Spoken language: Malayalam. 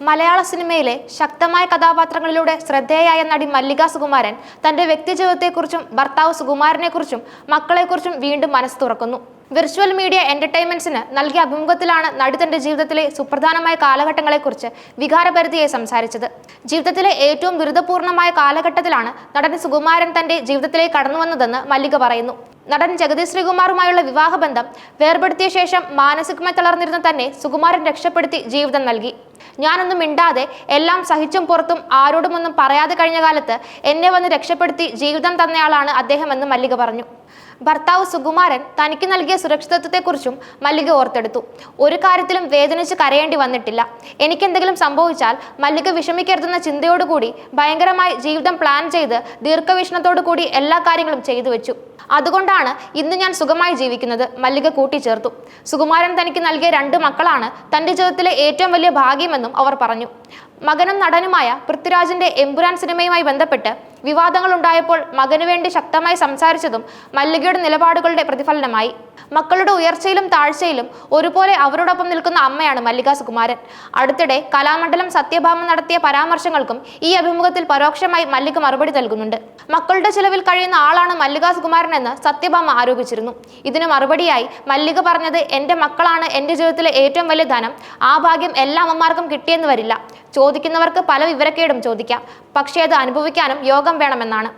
മലയാള സിനിമയിലെ ശക്തമായ കഥാപാത്രങ്ങളിലൂടെ ശ്രദ്ധേയായ നടി മല്ലിക സുകുമാരൻ തന്റെ വ്യക്തിജീവിതത്തെക്കുറിച്ചും ഭർത്താവ് സുകുമാരനെക്കുറിച്ചും മക്കളെക്കുറിച്ചും വീണ്ടും മനസ്സ് തുറക്കുന്നു. വിർച്വൽ മീഡിയ എന്റർടൈൻമെന്റ്സിന് നൽകിയ അഭിമുഖത്തിലാണ് നടി തന്റെ ജീവിതത്തിലെ സുപ്രധാനമായ കാലഘട്ടങ്ങളെക്കുറിച്ച് വികാരപരിധിയെ സംസാരിച്ചത്. ജീവിതത്തിലെ ഏറ്റവും ദുരിതപൂർണമായ കാലഘട്ടത്തിലാണ് നടൻ സുകുമാരൻ തന്റെ ജീവിതത്തിലേക്ക് കടന്നുവന്നതെന്ന് മല്ലിക പറയുന്നു. നടൻ ജഗതി ശ്രീകുമാറുമായുള്ള വിവാഹബന്ധം വേർപെടുത്തിയ ശേഷം മാനസികമായി തളർന്നിരുന്ന തന്നെ സുകുമാരൻ രക്ഷപ്പെടുത്തി ജീവിതം നൽകി. ഞാനൊന്നും മിണ്ടാതെ എല്ലാം സഹിച്ചും പുറത്തും ആരോടുമൊന്നും പറയാതെ കഴിഞ്ഞ കാലത്ത് എന്നെ വന്ന് രക്ഷപ്പെടുത്തി ജീവിതം തന്നയാളാണ് അദ്ദേഹമെന്ന് മല്ലിക പറഞ്ഞു. ഭർത്താവ് സുകുമാരൻ തനിക്ക് നൽകിയ സുരക്ഷിതത്വത്തെക്കുറിച്ചും മല്ലിക ഓർത്തെടുത്തു. ഒരു കാര്യത്തിലും വേദനിച്ച് കരയേണ്ടി വന്നിട്ടില്ല. എനിക്കെന്തെങ്കിലും സംഭവിച്ചാൽ മല്ലിക വിഷമിക്കരുതെന്ന ചിന്തയോടുകൂടി ഭയങ്കരമായി ജീവിതം പ്ലാൻ ചെയ്ത് ദീർഘവീക്ഷണത്തോടു കൂടി എല്ലാ കാര്യങ്ങളും ചെയ്തു വെച്ചു. അതുകൊണ്ടാണ് ഇന്ന് ഞാൻ സുഖമായി ജീവിക്കുന്നത്. മല്ലിക കൂട്ടിച്ചേർത്തു. സുകുമാരൻ തനിക്ക് നൽകിയ രണ്ട് മക്കളാണ് തന്റെ ജീവിതത്തിലെ ഏറ്റവും വലിയ ഭാഗ്യമെന്നും അവർ പറഞ്ഞു. മകനും നടനുമായ പൃഥ്വിരാജിന്റെ എമ്പുരാൻ സിനിമയുമായി ബന്ധപ്പെട്ട് വിവാദങ്ങൾ ഉണ്ടായപ്പോൾ മകനു വേണ്ടി ശക്തമായി സംസാരിച്ചതും മല്ലികയുടെ നിലപാടുകളുടെ പ്രതിഫലനമായി. മക്കളുടെ ഉയർച്ചയിലും താഴ്ചയിലും ഒരുപോലെ അവരോടൊപ്പം നിൽക്കുന്ന അമ്മയാണ് മല്ലിക സുകുമാരൻ. അടുത്തിടെ കലാമണ്ഡലം സത്യഭാമ നടത്തിയ പരാമർശങ്ങൾക്കും ഈ അഭിമുഖത്തിൽ പരോക്ഷമായി മല്ലിക മറുപടി നൽകുന്നുണ്ട്. മക്കളുടെ ചിലവിൽ കഴിയുന്ന ആളാണ് മല്ലിക സുകുമാരൻ എന്ന് സത്യഭാമ ആരോപിച്ചിരുന്നു. ഇതിന് മറുപടിയായി മല്ലിക പറഞ്ഞത് എന്റെ മക്കളാണ് എന്റെ ജീവിതത്തിലെ ഏറ്റവും വലിയ ധനം. ആ ഭാഗ്യം എല്ലാ അമ്മമാർക്കും കിട്ടിയെന്ന് വരില്ല. ചോദിക്കുന്നവർക്ക് പല വിവരക്കേടും ചോദിക്കാം. പക്ഷേ അത് അനുഭവിക്കാനും യോഗം വേണമെന്നാണ്.